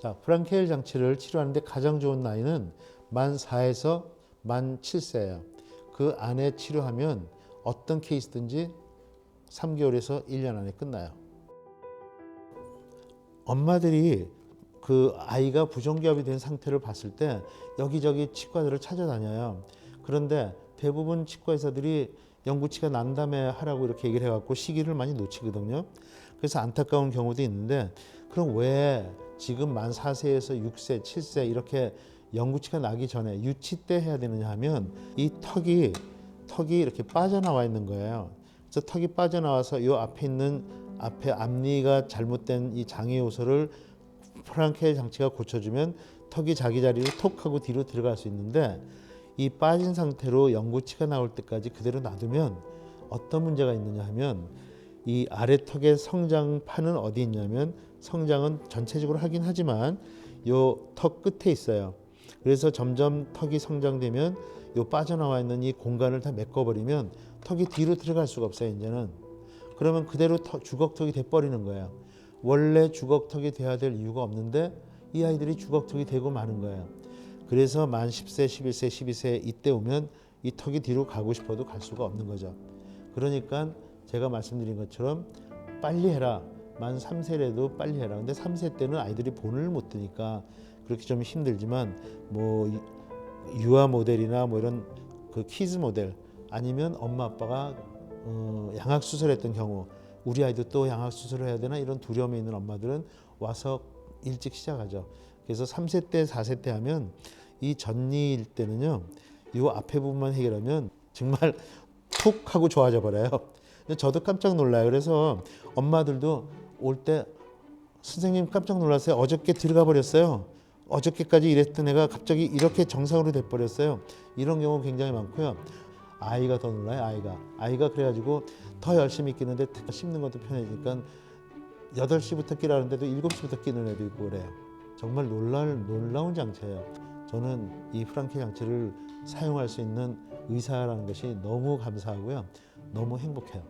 자, 프랑케일 장치를 치료하는데 가장 좋은 나이는 만 4에서 만 7세예요. 그 안에 치료하면 어떤 케이스든지 3개월에서 1년 안에 끝나요. 엄마들이 그 아이가 부정기압이 된 상태를 봤을 때 여기저기 치과들을 찾아다녀요. 그런데 대부분 치과 의사들이 영구치가 난 다음에 하라고 이렇게 얘기를 해갖고 시기를 많이 놓치거든요. 그래서 안타까운 경우도 있는데 그럼 왜 지금 만 4세에서 6세, 7세 이렇게 영구치가 나기 전에 유치 때 해야 되느냐 하면 이 턱이 턱이 이렇게 빠져나와 있는 거예요. 그래서 턱이 빠져나와서 이 앞에 있는 앞에 앞니가 잘못된 이 장애 요소를 프랑케일 장치가 고쳐주면 턱이 자기 자리로 톡 하고 뒤로 들어갈 수 있는데 이 빠진 상태로 영구치가 나올 때까지 그대로 놔두면 어떤 문제가 있느냐 하면 이 아래 턱의 성장판은 어디 있냐면 성장은 전체적으로 하긴 하지만 요 턱 끝에 있어요. 그래서 점점 턱이 성장되면 요 빠져나와 있는 이 공간을 다 메꿔버리면 턱이 뒤로 들어갈 수가 없어요. 이제는 그러면 그대로 턱, 주걱턱이 돼버리는 거예요. 원래 주걱턱이 돼야 될 이유가 없는데 이 아이들이 주걱턱이 되고 마는 거예요. 그래서 만 10세, 11세, 12세 이때 오면 이 턱이 뒤로 가고 싶어도 갈 수가 없는 거죠. 그러니까 제가 말씀드린 것처럼 빨리 해라. 만 3세라도 빨리 해라. 근데 3세 때는 아이들이 본을 못 드니까 그렇게 좀 힘들지만 뭐 유- 유아 모델이나 뭐 이런 그 키즈 모델 아니면 엄마 아빠가 어, 양악 수술했던 경우 우리 아이도 또 양악 수술을 해야 되나 이런 두려움이 있는 엄마들은 와서 일찍 시작하죠. 그래서 3세 때, 4세 때 하면 이 전니일 때는요. 이 앞에 부분만 해결하면 정말 툭 하고 좋아져 버려요. 저도 깜짝 놀라요. 그래서 엄마들도 올 때 선생님 깜짝 놀랐어요. 어저께 들어가 버렸어요. 어저께까지 이랬던 애가 갑자기 이렇게 정상으로 돼 버렸어요. 이런 경우 굉장히 많고요. 아이가 더 놀라요. 아이가 아이가 그래가지고 더 열심히 끼는데 씹는 것도 편해지니까 8시부터 끼라는데도 7시부터 끼는 애도 있고 그래요. 정말 놀랄 놀라운 장치예요. 저는 이 프랑케 장치를 사용할 수 있는 의사라는 것이 너무 감사하고요. 너무 행복해요.